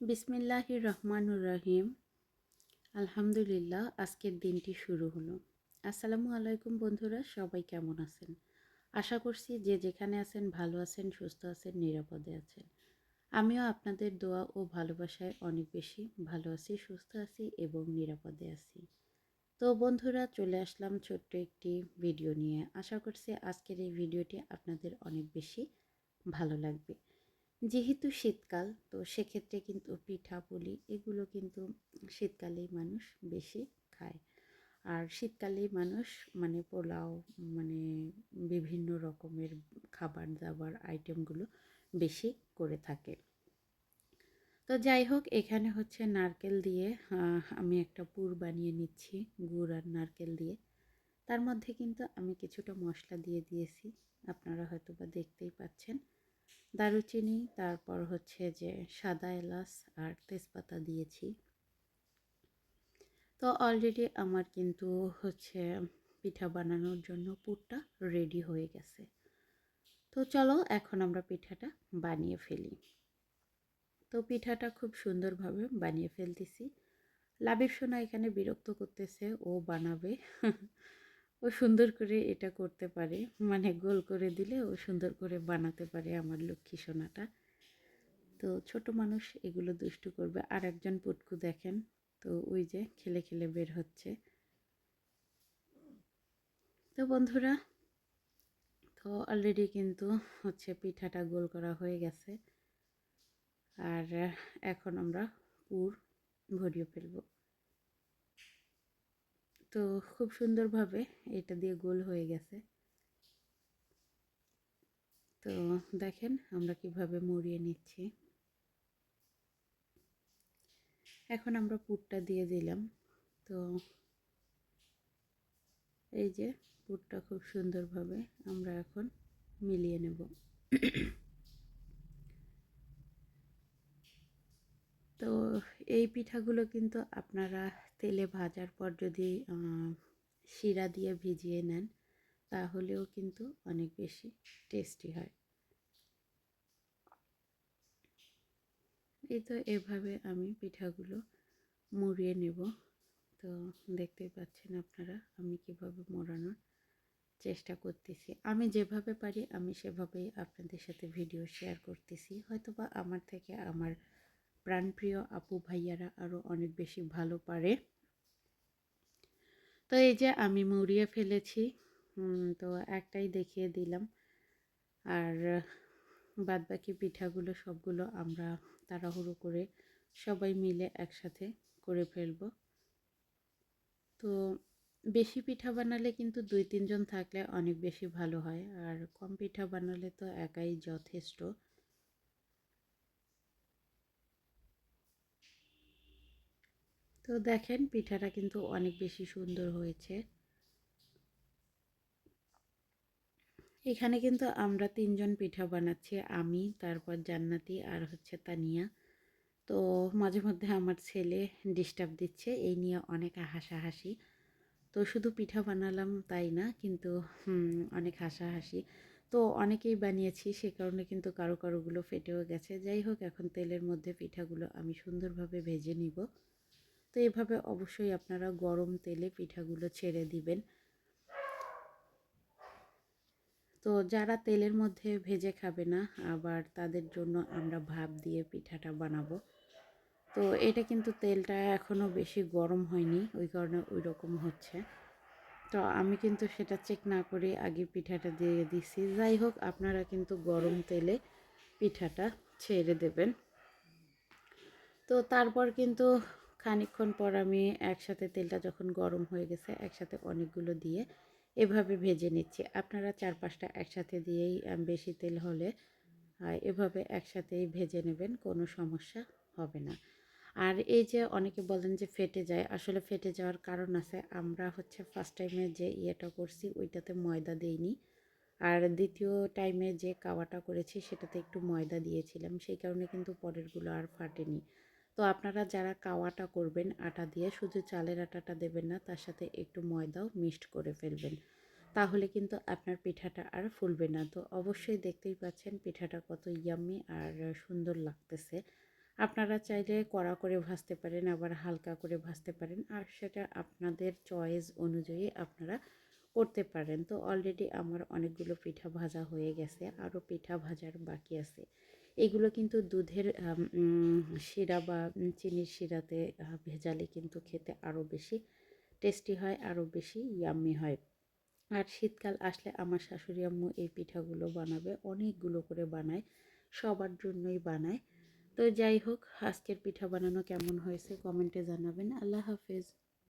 বিসমিল্লাহির রহমানুর রহিম। আলহামদুলিল্লাহ, আজকের দিনটি শুরু হলো। আসসালামু আলাইকুম বন্ধুরা, সবাই কেমন আছেন? আশা করছি যে যেখানে আছেন ভালো আছেন, সুস্থ আছেন, নিরাপদে আছেন। আমিও আপনাদের দোয়া ও ভালোবাসায় অনেক বেশি ভালো আছি, সুস্থ আছি এবং নিরাপদে আছি। তো বন্ধুরা, চলে আসলাম ছোট্ট একটি ভিডিও নিয়ে। আশা করছি আজকের এই ভিডিওটি আপনাদের অনেক বেশি ভালো লাগবে। যেহেতু শীতকাল, তো সেক্ষেত্রে কিন্তু পিঠা, পুলি এগুলো কিন্তু শীতকালেই মানুষ বেশি খায়। আর শীতকালেই মানুষ মানে পোলাও মানে বিভিন্ন রকমের খাবার দাবার আইটেমগুলো বেশি করে থাকে। তো যাই হোক, এখানে হচ্ছে নারকেল দিয়ে আমি একটা পুর বানিয়ে নিচ্ছি, গুড় আর নারকেল দিয়ে। তার মধ্যে কিন্তু আমি কিছুটা মশলা দিয়ে দিয়েছি, আপনারা হয়তো বা দেখতেই পাচ্ছেন। দারুচিনি, তারপর হচ্ছে যে সাদা এলাচ আর তেজপাতা দিয়েছি। তো অলরেডি আমার কিন্তু হচ্ছে পিঠা বানানোর জন্য পুরটা রেডি হয়ে গেছে। তো চলো এখন আমরা পিঠাটা বানিয়ে ফেলি। তো পিঠাটা খুব সুন্দরভাবে বানিয়ে ফেলতেছি। লাভের সোনা এখানে বিরক্ত করতেছে, ও বানাবে। ও সুন্দর করে এটা করতে পারে। মানে গোল করে দিলে ও সুন্দর করে বানাতে পারে আমার লক্ষ্মী সোনাটা। তো ছোট মানুষ এগুলো দুষ্টু করবে। আর একজন পুটকু দেখেন, তো ওই যে খেলে খেলে বের হচ্ছে। তো বন্ধুরা, তো অলরেডি কিন্তু হচ্ছে পিঠাটা গোল করা হয়ে গেছে। আর এখন আমরা পুর ভরিয়ে ফেলব। তো খুব সুন্দরভাবে এটা দিয়ে গোল হয়ে গেছে। তো দেখেন আমরা কীভাবে মরিয়ে নিচ্ছি। এখন আমরা পুরটা দিয়ে দিলাম। তো এই যে পুরটা খুব সুন্দরভাবে আমরা এখন মিলিয়ে নেব। তো এই পিঠাগুলো কিন্তু আপনারা তেলে ভাজার পর যদি শিরা দিয়ে ভিজিয়ে নেন, তাহলেও কিন্তু অনেক বেশি টেস্টি হয়। এই তো এভাবে আমি পিঠাগুলো মুড়িয়ে নেব। তো দেখতেই পাচ্ছেন আপনারা আমি কীভাবে মোড়ানোর চেষ্টা করতেছি। আমি যেভাবে পারি, আমি সেভাবেই আপনাদের সাথে ভিডিও শেয়ার করতেছি। হয়তোবা আমার থেকে আমার প্রাণপ্রিয় আপু ভাইয়ারা আরও অনেক বেশি ভালো পারে। তো এই যে আমি মুড়িয়ে ফেলেছি তো একটাই দেখিয়ে দিলাম। আর বাদবাকি পিঠাগুলো সবগুলো আমরা তাড়াহুড়ো করে সবাই মিলে একসাথে করে ফেলব। তো বেশি পিঠা বানালে কিন্তু দুই তিনজন থাকলে অনেক বেশি ভালো হয়, আর কম পিঠা বানালে তো একাই যথেষ্ট। তো দেখেন পিঠাটা কিন্তু অনেক বেশি সুন্দর হয়েছে। এখানে কিন্তু আমরা তিনজন পিঠা বানাচ্ছি, আমি, তারপর জান্নাতি আর হচ্ছে তানিয়া। তো মাঝে মধ্যে আমার ছেলে ডিস্টার্ব দিচ্ছে, এই নিয়ে অনেক হাসাহাসি। তো শুধু পিঠা বানালাম তাই না, কিন্তু অনেক হাসাহাসি। তো অনেকেই বানিয়েছি, সে কারণে কিন্তু কারও কারোগুলো ফেটেও গেছে। যাই হোক, এখন তেলের মধ্যে পিঠাগুলো আমি সুন্দরভাবে ভেজে নিব। তো এভাবে অবশ্যই আপনারা গরম তেলে পিঠাগুলো ছেড়ে দিবেন। তো যারা তেলের মধ্যে ভেজে খাবে না, আবার তাদের জন্য আমরা ভাপ দিয়ে পিঠাটা বানাবো। তো এটা কিন্তু তেলটা এখনও বেশি গরম হয়নি, ওই কারণে ওই রকম হচ্ছে। তো আমি কিন্তু সেটা চেক না করে আগে পিঠাটা দিয়ে দিছি। যাই হোক, আপনারা কিন্তু গরম তেলে পিঠাটা ছেড়ে দেবেন। তো তারপর কিন্তু খানিক্ষণ পর আমি একসাথে তেলটা যখন গরম হয়ে গেছে, একসাথে অনেকগুলো দিয়ে এভাবে ভেজে নিচ্ছি। আপনারা চার পাঁচটা একসাথে দিয়েই বেশি তেল হলে এভাবে একসাথেই ভেজে নেবেন, কোনো সমস্যা হবে না। আর এই যে অনেকে বলেন যে ফেটে যায়, আসলে ফেটে যাওয়ার কারণ আছে। আমরা হচ্ছে ফার্স্ট টাইমে যে ইয়েটা করছি, ওইটাতে ময়দা দিইনি। আর দ্বিতীয় টাইমে যে কাওয়াটা করেছি, সেটাতে একটু ময়দা দিয়েছিলাম। সেই কারণে কিন্তু পরেরগুলো আর ফাটেনি। তো আপনারা যারা কাওয়াটা করবেন, আটা দিয়ে শুধু চালের আটাটা দেবেন না, তার সাথে একটু ময়দাও মিক্সড করে ফেলবেন। তাহলে কিন্তু আপনার পিঠাটা আর ফুলবে না। তো অবশ্যই দেখতেই পাচ্ছেন পিঠাটা কত ইয়াম্মি আর সুন্দর লাগতেছে। আপনারা চাইলে কড়া করে ভাজতে পারেন, আবার হালকা করে ভাজতে পারেন। আর সেটা আপনাদের চয়েস অনুযায়ী আপনারা করতে পারেন। তো অলরেডি আমার অনেকগুলো পিঠা ভাজা হয়ে গেছে, আরও পিঠা ভাজার বাকি আছে। এগুলো কিন্তু দুধের শিরা বা চিনির শিরাতে ভেজালে কিন্তু খেতে আরও বেশি টেস্টি হয় আরও বেশি ইয়াম্মি হয়। আর শীতকাল আসলে আমার শাশুড়ি আম্মু এই পিঠাগুলো বানাবে, অনেকগুলো করে বানায়, সবার জন্যই বানায়। তো যাই হোক, আজকের পিঠা বানানো কেমন হয়েছে কমেন্টে জানাবেন। আল্লাহ হাফেজ।